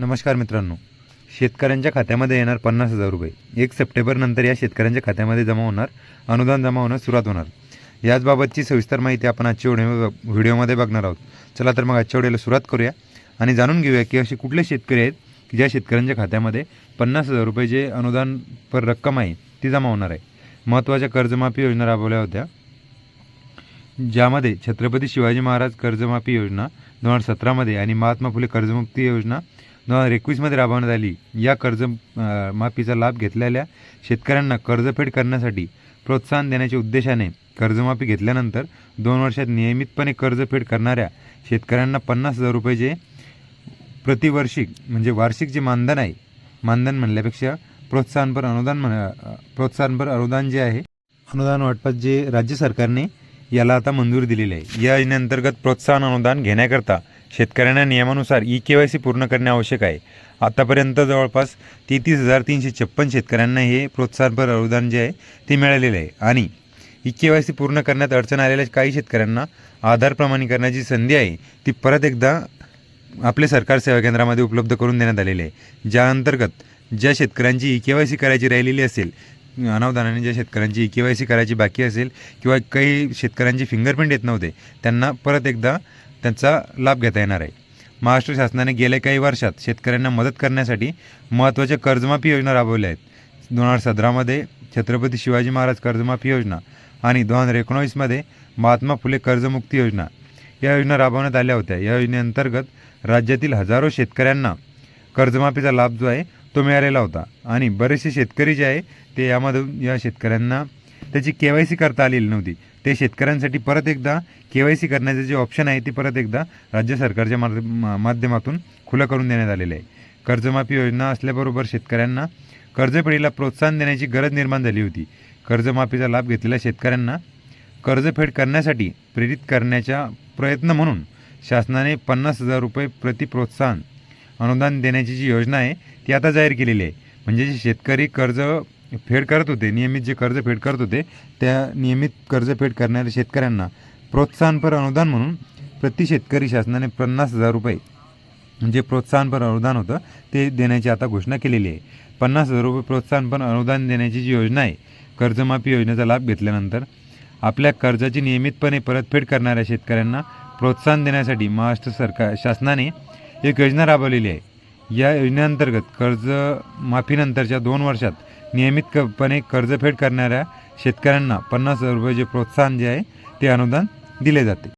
नमस्कार मित्रांनो. शेतकऱ्यांच्या खात्यामध्ये येणार पन्नास हजार रुपये. एक सप्टेंबरनंतर या शेतकऱ्यांच्या खात्यामध्ये जमा होणार अनुदान जमा होण्यास सुरुवात होणार. याचबाबतची सविस्तर माहिती आपण आजच्या व्हिडिओ व्हिडिओमध्ये बघणार आहोत. चला तर मग आजच्या व्हिडिओला सुरुवात करूया आणि जाणून घेऊया की असे कुठले शेतकरी आहेत की ज्या शेतकऱ्यांच्या खात्यामध्ये पन्नास हजार रुपये जे अनुदान पर रक्कम आहे ती जमा होणार आहे. महत्त्वाच्या कर्जमाफी योजना राबवल्या होत्या. ज्यामध्ये छत्रपती शिवाजी महाराज कर्जमाफी योजना दोन हजार सतरामध्ये आणि महात्मा फुले कर्जमुक्ती योजना हजार एकवीसमध्ये राबवण्यात आली. या कर्ज माफीचा लाभ घेतलेल्या शेतकऱ्यांना कर्जफेड करण्यासाठी प्रोत्साहन देण्याच्या उद्देशाने कर्जमाफी घेतल्यानंतर दोन वर्षात नियमितपणे कर्जफेड करणाऱ्या शेतकऱ्यांना पन्नास हजार रुपयेचे प्रतिवर्षिक म्हणजे वार्षिक जे मानधन आहे मानधन म्हणल्यापेक्षा प्रोत्साहनपर अनुदान म्हण प्रोत्साहनपर अनुदान जे आहे अनुदान वाटपात जे राज्य सरकारने याला आता मंजुरी दिलेली आहे. या योजनेअंतर्गत प्रोत्साहन अनुदान घेण्याकरता शेतकऱ्यांना नियमानुसार ई के वाय सी पूर्ण करणे आवश्यक आहे. आतापर्यंत जवळपास तेहतीस हजार तीनशे छप्पन शेतकऱ्यांना हे प्रोत्साहनपर अनुदान जे आहे ते मिळालेले आहे. आणि ई के वाय सी पूर्ण करण्यात अडचण आलेल्या काही शेतकऱ्यांना आधार प्रमाणीकरणाची संधी आहे ती परत एकदा आपले सरकार सेवा केंद्रामध्ये उपलब्ध करून देण्यात आलेले आहे. ज्या अंतर्गत ज्या शेतकऱ्यांची ई के वाय सी करायची राहिलेली असेल अनावधानाने ज्या शेतकऱ्यांची ई के वाय सी करायची बाकी असेल किंवा काही शेतकऱ्यांची फिंगरप्रिंट येत नव्हते त्यांना परत एकदा त्यांचा लाभ घेता येणार आहे. महाराष्ट्र शासनाने गेल्या काही वर्षात शेतकऱ्यांना मदत करण्यासाठी महत्त्वाच्या कर्जमाफी योजना राबवल्या आहेत. दोन हजार सतरामध्ये छत्रपती शिवाजी महाराज कर्जमाफी योजना आणि दोन हजार एकोणावीसमध्ये महात्मा फुले कर्जमुक्ती योजना या योजना राबवण्यात आल्या होत्या. या योजनेअंतर्गत राज्यातील हजारो शेतकऱ्यांना कर्जमाफीचा लाभ जो आहे तो मिळालेला होता आणि बरेचसे शेतकरी जे आहे ते यामधून या शेतकऱ्यांना त्याची के वाय सी करता आलेली नव्हती. ते शेतकऱ्यांसाठी परत एकदा के वाय सी करण्याचे जे ऑप्शन आहे ते परत एकदा राज्य सरकारच्या माध्यमातून खुलं करून देण्यात आलेलं आहे. कर्जमाफी योजना असल्याबरोबर शेतकऱ्यांना कर्जफेडीला प्रोत्साहन देण्याची गरज निर्माण झाली होती. कर्जमाफीचा लाभ घेतलेल्या शेतकऱ्यांना कर्जफेड करण्यासाठी प्रेरित करण्याचा प्रयत्न म्हणून शासनाने पन्नास हजार रुपये प्रति प्रोत्साहन अनुदान देण्याची जी योजना आहे ती आता जाहीर केलेली आहे. म्हणजे जे शेतकरी कर्ज फेड करत होते नियमित जे कर्ज फेड करत होते त्या नियमित कर्जफेड करणाऱ्या शेतकऱ्यांना प्रोत्साहनपर अनुदान म्हणून प्रति शेतकरी शासनाने पन्नास हजार रुपये जे प्रोत्साहनपर अनुदान होतं ते देण्याची आता घोषणा केलेली आहे. पन्नास हजार रुपये प्रोत्साहनपर अनुदान देण्याची जी योजना आहे कर्जमाफी योजनेचा लाभ घेतल्यानंतर आपल्या कर्जाची नियमितपणे परतफेड करणाऱ्या शेतकऱ्यांना प्रोत्साहन देण्यासाठी महाराष्ट्र सरकार शासनाने एक योजना राबवलेली आहे. या योजनेअंतर्गत कर्ज माफीनंतरच्या दोन वर्षात नियमितपणे कर्जफेड करणाऱ्या शेतकऱ्यांना पन्नास हजार रुपये जे प्रोत्साहन जे आहे ते अनुदान दिले जाते.